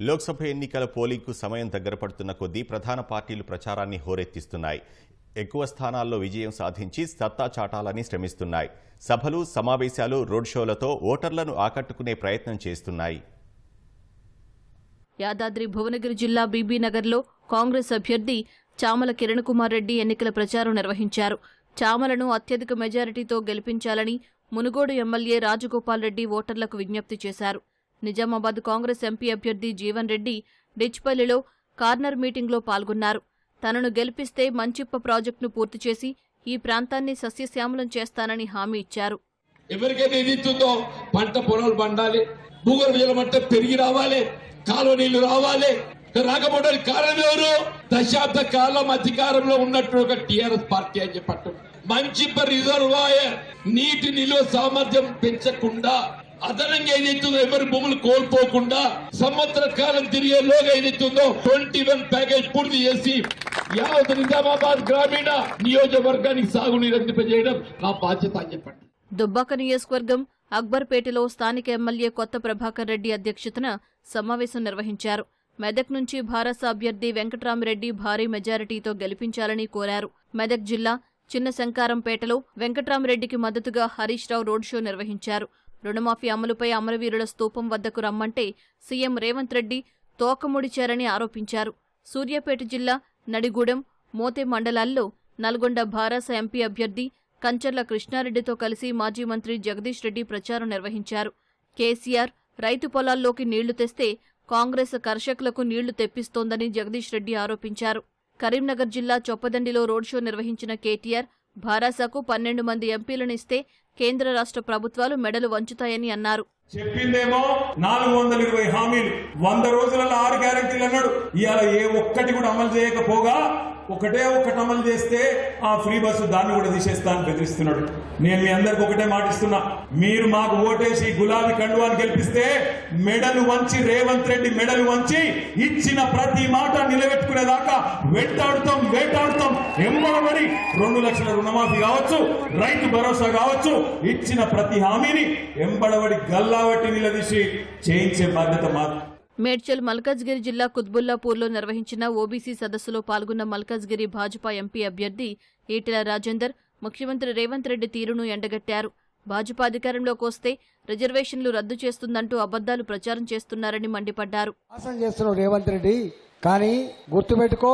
లోక్సభ ఎన్నికల పోలింగ్కు సమయం దగ్గర పడుతున్న కొద్దీ ప్రధాన పార్టీలు ప్రచారాన్ని హోరెత్తిస్తున్నాయి. ఎక్కువ స్థానాల్లో విజయం సాధించి సత్తా చాటాలని శ్రమిస్తున్నాయి. సభలు సమావేశాలు రోడ్ షోలతో ఓటర్లను ఆకట్టుకునే ప్రయత్నం చేస్తున్నాయి. యాదాద్రి భువనగిరి జిల్లా బీబీనగర్లో కాంగ్రెస్ అభ్యర్థి చామల కిరణ్ కుమార్ రెడ్డి ఎన్నికల ప్రచారం నిర్వహించారు. చామలను అత్యధిక మెజారిటీతో గెలిపించాలని మునుగోడు ఎమ్మెల్యే రాజగోపాల్ రెడ్డి ఓటర్లకు విజ్ఞప్తి చేశారు. నిజామాబాద్ కాంగ్రెస్ ఎంపీ అభ్యర్థి జీవన్ రెడ్డి డిచ్పల్లిలో కార్నర్ మీటింగ్లో పాల్గొన్నారు. తనను గెలిపిస్తే మంచిప్ప ప్రాజెక్టును పూర్తి చేసి ఈ ప్రాంతాన్ని సస్యశ్యామలం చేస్తానని హామీ ఇచ్చారు. ఎవరికైతే ఏది ఇస్తుందో పంట పొలాలు పండాలి భూగర్భ జలం అంటే పెరిగి రావాలి కాలువ నీళ్ళు రావాలి. రాకపోవడానికి కారణం ఎవరు? దశాబ్ద కాలం అధికారంలో ఉన్నట్టు ఒక టిఆర్ఎస్ పార్టీ అని చెప్పట్టు మంచి రిజర్వాయర్ నీటి నిల్వ సామర్థ్యం పెంచకుండా అదనంగా ఏదైతుందో ఎవరి భూములు కోల్పోకుండా సంవత్సర కాలం తిరిగేలోగా ఏదైతుందో ట్వంటీ వన్ ప్యాకేజ్ పూర్తి చేసి యావత్ నిజామాబాద్ గ్రామీణ నియోజకవర్గానికి సాగునీరు అందింపజేయడం నా బాధ్యత అని చెప్పండి. దుబ్బాక నియోజకవర్గం అక్బర్పేటలో స్థానిక ఎమ్మెల్యే కొత్త ప్రభాకర్ రెడ్డి అధ్యక్షతన సమావేశం నిర్వహించారు. మెదక్ నుంచి భారస అభ్యర్థి వెంకట్రామిరెడ్డి భారీ మెజారిటీతో గెలిపించాలని కోరారు. మెదక్ జిల్లా చిన్న శంకారంపేటలో వెంకట్రామిరెడ్డికి మద్దతుగా హరీష్ రావు రోడ్ షో నిర్వహించారు. రుణమాఫీ అమలుపై అమరవీరుల స్తూపం వద్దకు రమ్మంటే సీఎం రేవంత్ రెడ్డి తోకముడిచారని ఆరోపించారు. సూర్యాపేట జిల్లా నడిగూడెం మోతే మండలాల్లో నల్గొండ భారాస ఎంపీ అభ్యర్థి కంచర్ల కృష్ణారెడ్డితో కలిసి మాజీ మంత్రి జగదీష్ రెడ్డి ప్రచారం నిర్వహించారు. కేసీఆర్ రైతు పొలాల్లోకి నీళ్ళు తెస్తే కాంగ్రెస్ కర్షకులకు నీళ్ళు తెప్పిస్తోందని జగదీష్ రెడ్డి ఆరోపించారు. కరీంనగర్ జిల్లా చొప్పదండిలో రోడ్ షో నిర్వహించిన కేటీఆర్ భారాసకు పన్నెండు మంది ఎంపీలనిస్తే కేంద్ర రాష్ట్ర ప్రభుత్వాలు మెడలు వంచుతాయని అన్నారు. చెప్పిందేమో నాలుగు వందల ఇరవై హామీలు. వంద రోజులలో ఆరు గ్యారెంటీలు అన్నాడు. ఇవాళ ఏ ఒక్కటి కూడా అమలు చేయకపోగా ఒకటే ఒక్కటి అమలు చేస్తే ఆ ఫ్రీ బస్సు దాన్ని కూడా తీసేస్తాను బెదిరిస్తున్నాడు. నేను మీ అందరికి ఒకటే మాటిస్తున్నా మీరు మాకు ఓటేసి గులాబీ కండువాన్ని గెలిపిస్తే మెడలు వంచి రేవంత్ రెడ్డి మెడలు వంచి ఇచ్చిన ప్రతి మాట నిలబెట్టుకునేదాకా వెంటాడుతాం వేటాడుతాం. ఎంబడబడి రెండు లక్షల రుణమాఫీ కావచ్చు రైతు భరోసా కావచ్చు ఇచ్చిన ప్రతి హామీని ఎంబడబడి గల్లావట్టి నిలదీసి చేయించే బాధ్యత మాకు మేడ్చల్ మల్కాజ్గిరి జిల్లా కుత్బుల్లాపూర్లో నిర్వహించిన ఓబీసీ సదస్సులో పాల్గొన్న మల్కాజ్గిరి భాజపా ఎంపీ అభ్యర్థి ఈటెల రాజేందర్ ముఖ్యమంత్రి రేవంత్ రెడ్డి తీరును ఎండగట్టారు. భాజపా అధికారంలోకి వస్తే రిజర్వేషన్లు రద్దు చేస్తుందంటూ అబద్దాలు ప్రచారం చేస్తున్నారని మండిపడ్డారు. రేవంత్ రెడ్డి కానీ గుర్తుపెట్టుకో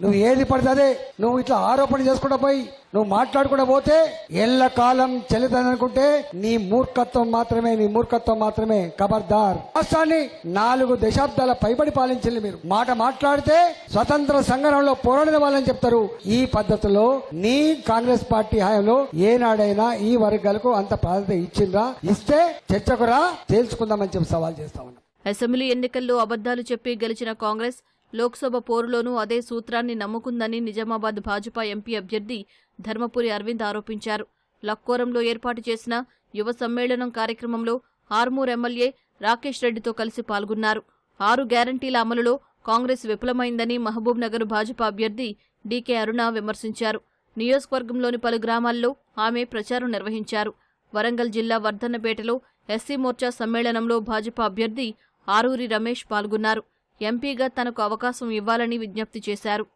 నువ్వు ఏది పడితే నువ్వు ఇట్లా ఆరోపణ చేసుకుంటా పోయి నువ్వు మాట్లాడకుండా పోతే ఎల్ల కాలం చెల్లిదనుకుంటే నీ మూర్ఖత్వం మాత్రమే నీ మూర్ఖత్వం మాత్రమే ఖబర్దార్ రాష్ట్రాన్ని నాలుగు దశాబ్దాల పైబడి పాలించండి మీరు. మాట మాట్లాడితే స్వతంత్ర సంగ్రామంలో పోరాడిన వాళ్ళని చెప్తారు. ఈ పద్ధతిలో నీ కాంగ్రెస్ పార్టీ హయాంలో ఏనాడైనా ఈ వర్గాలకు అంత ప్రాధాన్యత ఇచ్చిందా? ఇస్తే చర్చకురా తేల్చుకుందామని చెప్పి సవాల్ చేస్తా ఉన్నాం. అసెంబ్లీ ఎన్నికల్లో అబద్దాలు చెప్పి గెలిచిన కాంగ్రెస్ లోక్సభ పోరులోనూ అదే సూత్రాన్ని నమ్ముకుందని నిజామాబాద్ భాజపా ఎంపీ అభ్యర్థి ధర్మపురి అరవింద్ ఆరోపించారు. లక్కోరంలో ఏర్పాటు చేసిన యువ సమ్మేళనం కార్యక్రమంలో ఆర్మూర్ ఎమ్మెల్యే రాకేష్ రెడ్డితో కలిసి పాల్గొన్నారు. ఆరు గ్యారంటీల అమలులో కాంగ్రెస్ విఫలమైందని మహబూబ్ నగర్ భాజపా అభ్యర్థి డీకే అరుణ విమర్శించారు. నియోజకవర్గంలోని పలు గ్రామాల్లో ఆమె ప్రచారం నిర్వహించారు. వరంగల్ జిల్లా వర్ధన్నపేటలో ఎస్సీ మోర్చా సమ్మేళనంలో భాజపా అభ్యర్థి ఆరూరి రమేష్ పాల్గొన్నారు. ఎంపీగా తనకు అవకాశం ఇవ్వాలని విజ్ఞప్తి చేశారు.